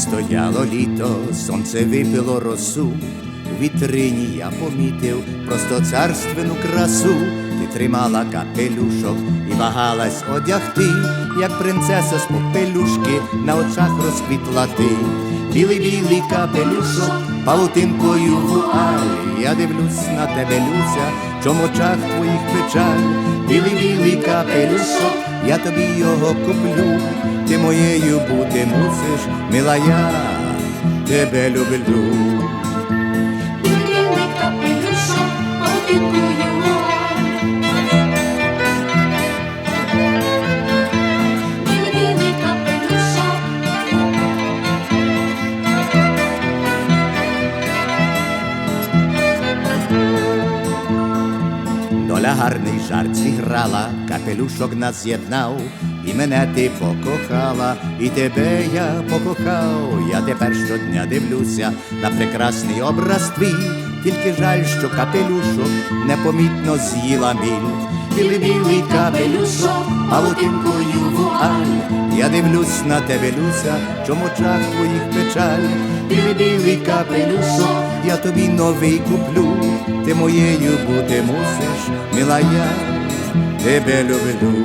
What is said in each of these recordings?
Стояло літо, сонце випило росу, у вітрині я помітив просто царственну красу. Ти тримала капелюшок і вагалась одягти, як принцеса з попелюшки на очах розквітла ти. Білий білий капелюшок, павутинкою вуаль. Я дивлюсь на тебе, Люся, чом очах твоїх печаль. Білий білий капелюшок, я тобі його куплю. Ти моєю бути мусиш, мила я тебе люблю. Доля гарний жарт зіграла, капелюшок нас з'єднав, і мене ти покохала, і тебе я покохав. Я тепер щодня дивлюся на прекрасний образ твій, тільки жаль, що капелюшок непомітно з'їла міль. Білий білий капелюшок, павутинкою вуаль. Я дивлюсь на тебе, Люся, чому очах твоїх печаль. Білий білий капелюшок, я тобі новий куплю. Ти моєю бути мусиш, милая, тебе люблю.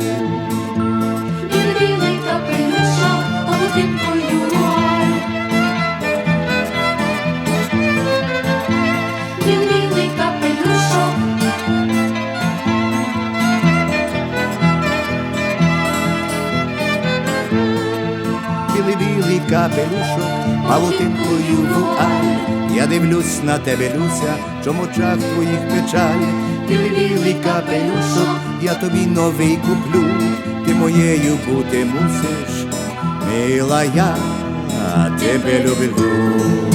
Павутинкою вуаль. Я дивлюсь на тебе, Люся, чому очах твоїх печаль. ти білий капелюшок, я тобі новий куплю. Ти моєю бути мусиш, мила я тебе люблю.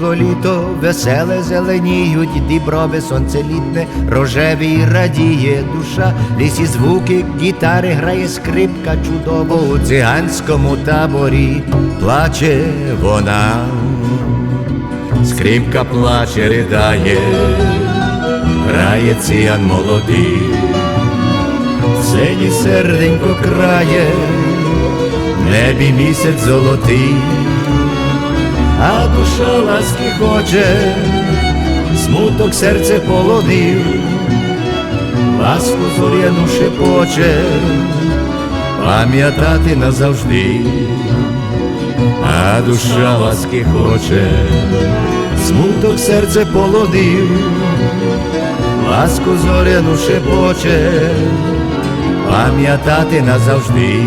Прийшло літо, веселе зеленіють, діброви сонцелітне, рожеві радіє душа, лісі звуки, гітари грає скрипка чудово у циганському таборі, плаче вона, скрипка плаче, ридає, грає циган молодий, сині серденько крає, небі місяць золотий а душа ласки хоче, смуток серце полонив, ласку зоряну шепоче, пам'ятати назавжди, а душа ласки хоче, смуток серце полонив, ласку зоряну шепоче, пам'ятати назавжди.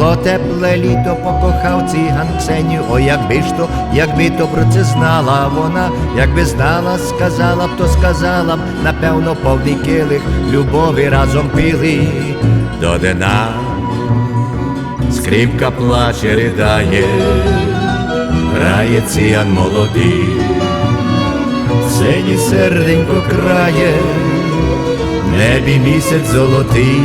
Було тепле літо, покохав циган Ксеню, о якби ж то, якби то про це знала вона, якби знала, сказала б, то сказала б, напевно, повний килих любові разом пили. До дна. Скрипка плаче, ридає, грає циган молодий, сині серденько крає, в небі місяць золотий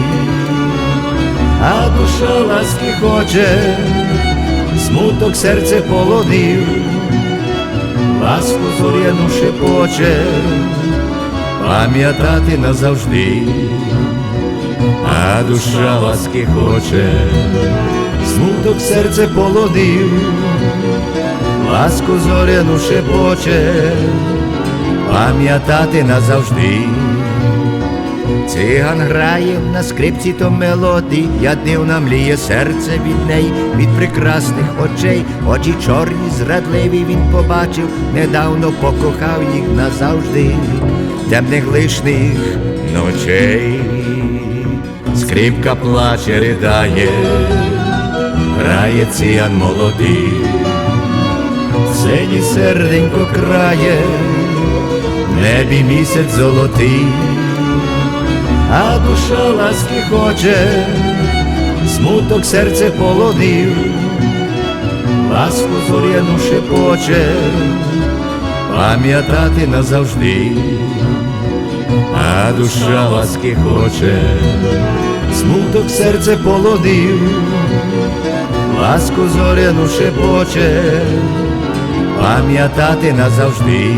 а душа ласки хоче, смуток серце полонив, ласку зоряну шепоче, пам'ятати назавжди, а душа ласки хоче, смуток серце полонив, ласку зоряну шепоче, пам'ятати назавжди. Циган грає на скрипці то мелодії, я дивна мліє серце від неї, від прекрасних очей, очі чорні, зрадливі він побачив, недавно покохав їх назавжди, темних лишних ночей. Скрипка плаче, ридає, грає ціян молодий, сині серденько крає, в небі місяць золотий, а душа ласки хоче, смуток серце полонив, ласку зоряну шепоче, пам'ятати назавжди, а душа ласки хоче, смуток серце полонив, ласку зоряну шепоче, пам'ятати назавжди.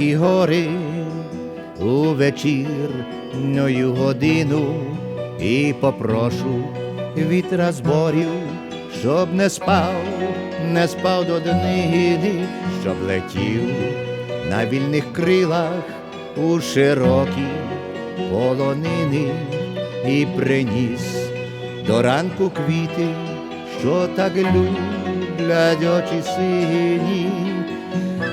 В гори у вечірню годину і попрошу вітра зборів, щоб не спав, не спав до днини, щоб летів на вільних крилах у широкі полонини і приніс до ранку квіти, що так люблять очі сині.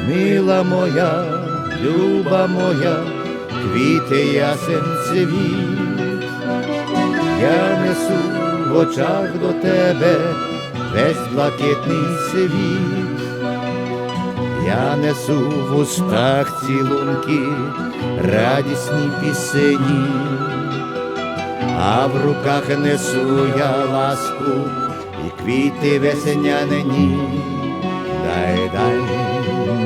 Мила моя, люба моя, квіти ясен цвіт, я несу в очах до тебе весь блакитний світ, я несу в устах цілунки, радісні пісені, а в руках несу я ласку і квіти весняні. Дай дай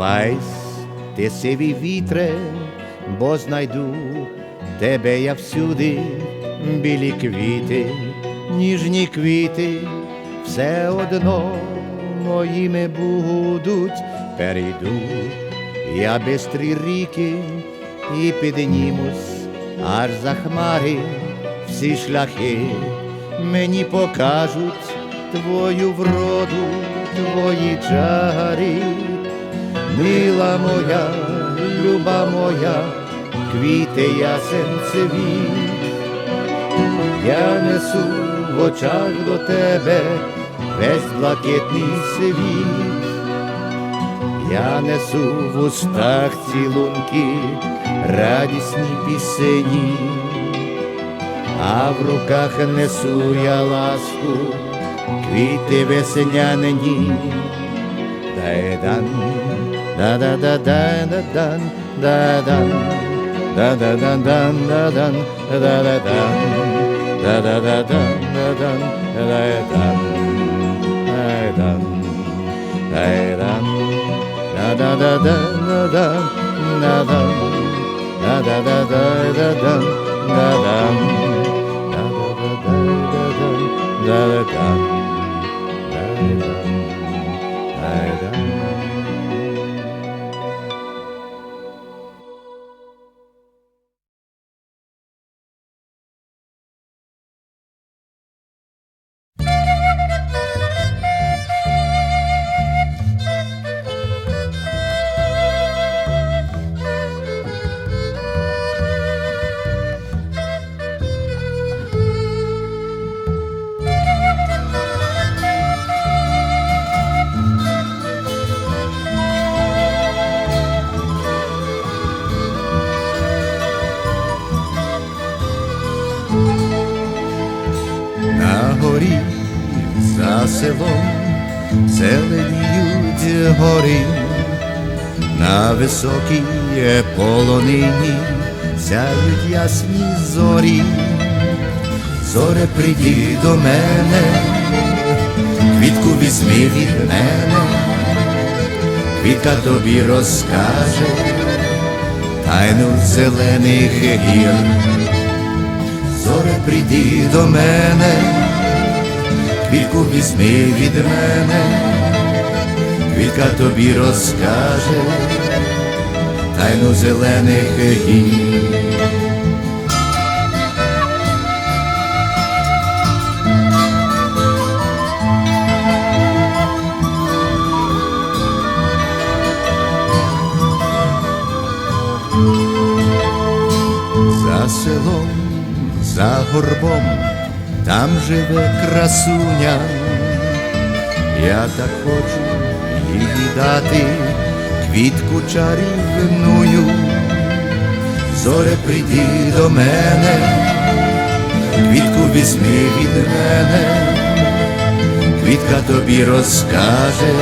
ховайсь, ти сивий вітре, бо знайду тебе я всюди, білі квіти, ніжні квіти, все одно моїми будуть, перейду я бистрі ріки і піднімусь аж за хмари, всі шляхи мені покажуть твою вроду, твої чари. Мила моя, люба моя, квіти ясен цвіт, я несу в очах до тебе весь блакитний світ, я несу в устах цілунки, радісні пісені, а в руках несу я ласку, квіти весняні. dan da da da da da dan da dan da da da dan da dan da da dan da da da dan da dan da dan da dan da dan da da da da da dan da dan da da da da da dan da dan da da da da da dan da dan da da гори, на високій полонині сяють ясні зорі, зоре прийди до мене, квітку візьми від мене, квітка тобі розкаже тайну зелених гір. Зоре прийди до мене, квітку візьми від мене, квітка тобі розкаже тайну зелених гір. За селом, за горбом, там живе красуня. Я так хочу їй дати квітку чарівную. Зоре прийди до мене, квітку візьми від мене, квітка тобі розкаже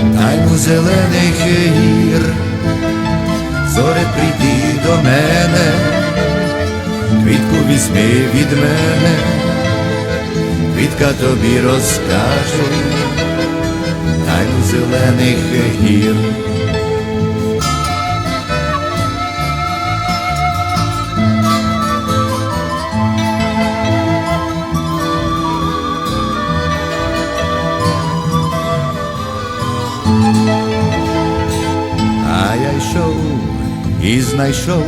тайну зелених гір. Зоре прийди до мене, квітку візьми від мене, квітка тобі розкаже тайну зелених гір. А я йшов і знайшов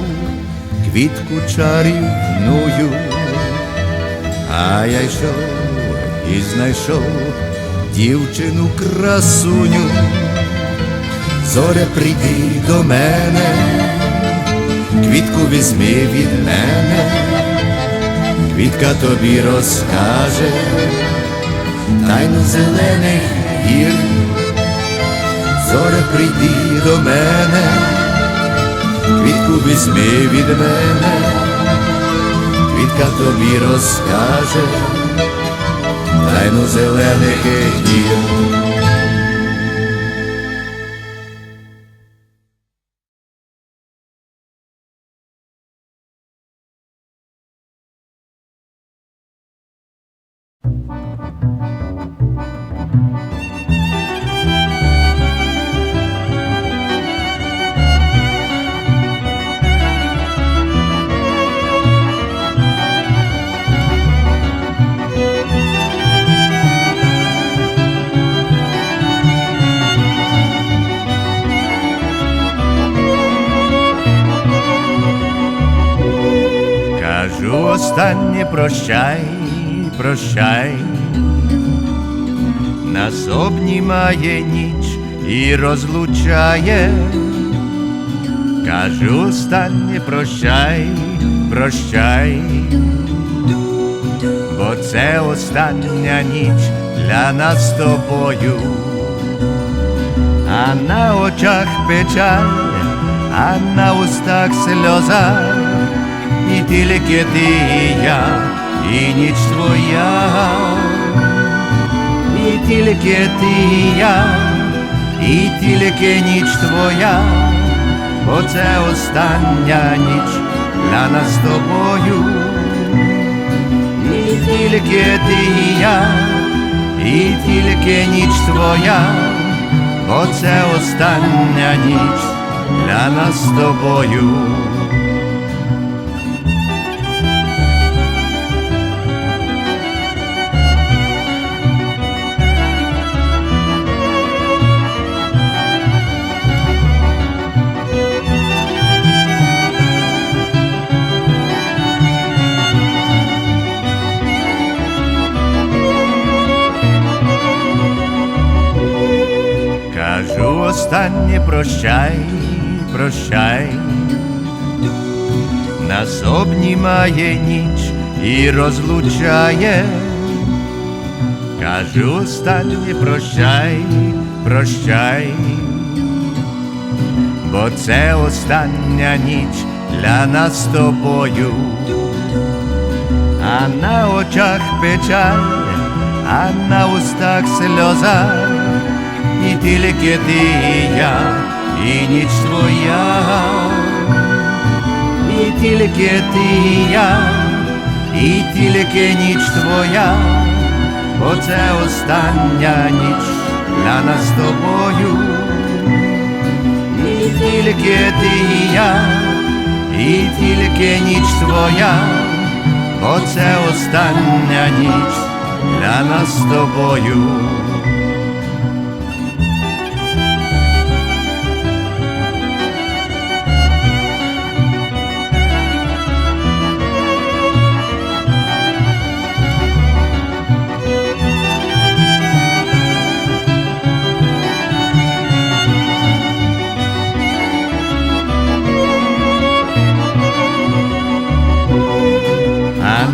квітку чарівную, а я йшов і знайшов дівчину красуню, зоре прийди до мене, квітку візьми від мене, квітка тобі розкаже тайну зелених гір. Зоре прийди до мене, квітку візьми від мене, квітка тобі розкаже тайну зелених гір. Останнє прощай, прощай, нас обнімає ніч і розлучає. Кажу останнє прощай, прощай, бо це остання ніч для нас з тобою, а на очах печаль, а на устах сльоза і тільки ти і я, і ніч твоя, і тільки ти і я, і тільки ніч твоя, бо це остання ніч для нас з тобою, і тільки ти і я, і тільки ніч твоя, бо це остання ніч для нас з тобою. Останнє прощай, прощай, нас обнімає ніч і розлучає. Кажу останнє прощай, прощай, бо це остання ніч для нас з тобою, а на очах печаль, а на устах сльоза, і тільки ти і я, і ніч твоя, і тільки ти і я, і тільки ніч твоя, оце остання ніч для нас з тобою. І тільки ти і я, і тільки ніч твоя, оце остання ніч для нас з тобою.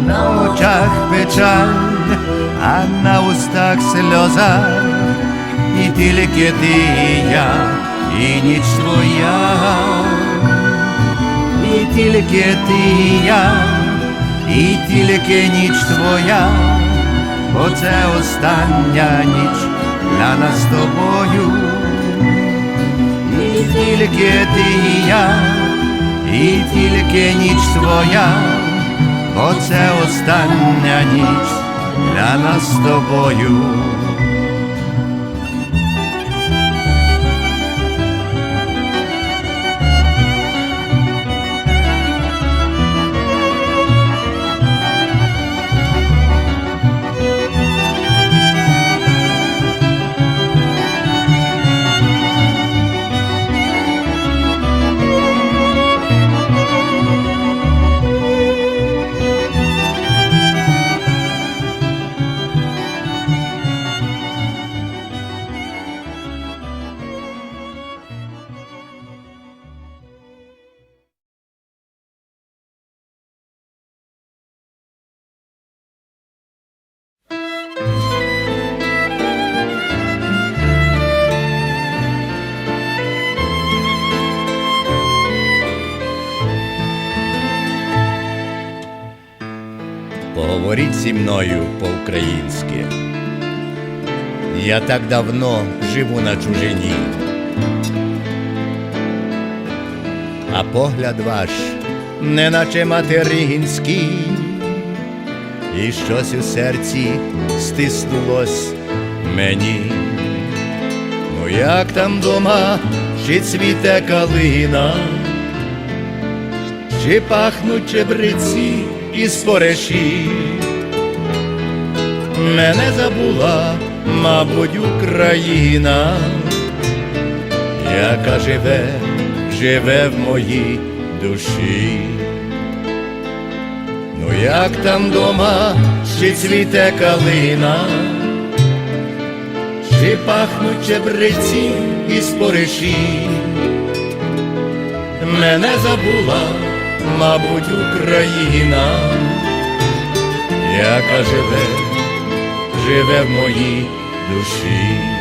На очах печаль, а на устах сльоза, і тільки ти і я, і ніч твоя, і тільки ти і я, і тільки ніч твоя, оце остання ніч для нас з тобою. І тільки ти і я, і тільки ніч твоя, оце остання ніч для нас з тобою. Поговоріть зі мною по-українськи. Я так давно живу на чужині. А погляд ваш неначе материнський, і щось у серці стиснулось мені. Ну як там дома, чи цвіте калина, чи пахнуть чебриці і спориші. Мене забула, мабуть, Україна, яка живе, живе в моїй душі. Ну як там дома, чи цвіте калина, чи пахнуть чебриці і спориші. Мене забула, мабуть, Україна, яка живе, живе в моїй душі.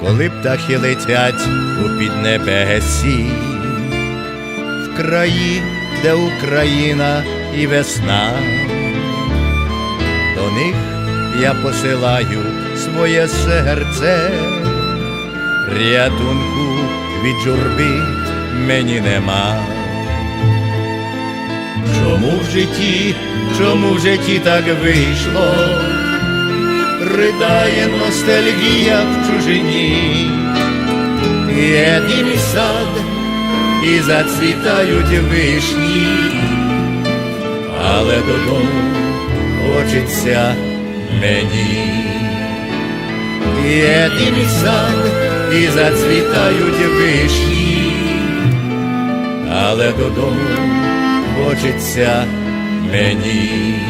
Коли птахи летять у піднебесі, в краї, де Україна і весна, до них я посилаю своє серце, рятунку від журби мені нема. Чому в житті, чому в житті так вийшло? Ридає ностальгія в чужині, є і сад, і зацвітають вишні, але додому хочеться мені. Є і сад, і зацвітають вишні, але додому хочеться мені.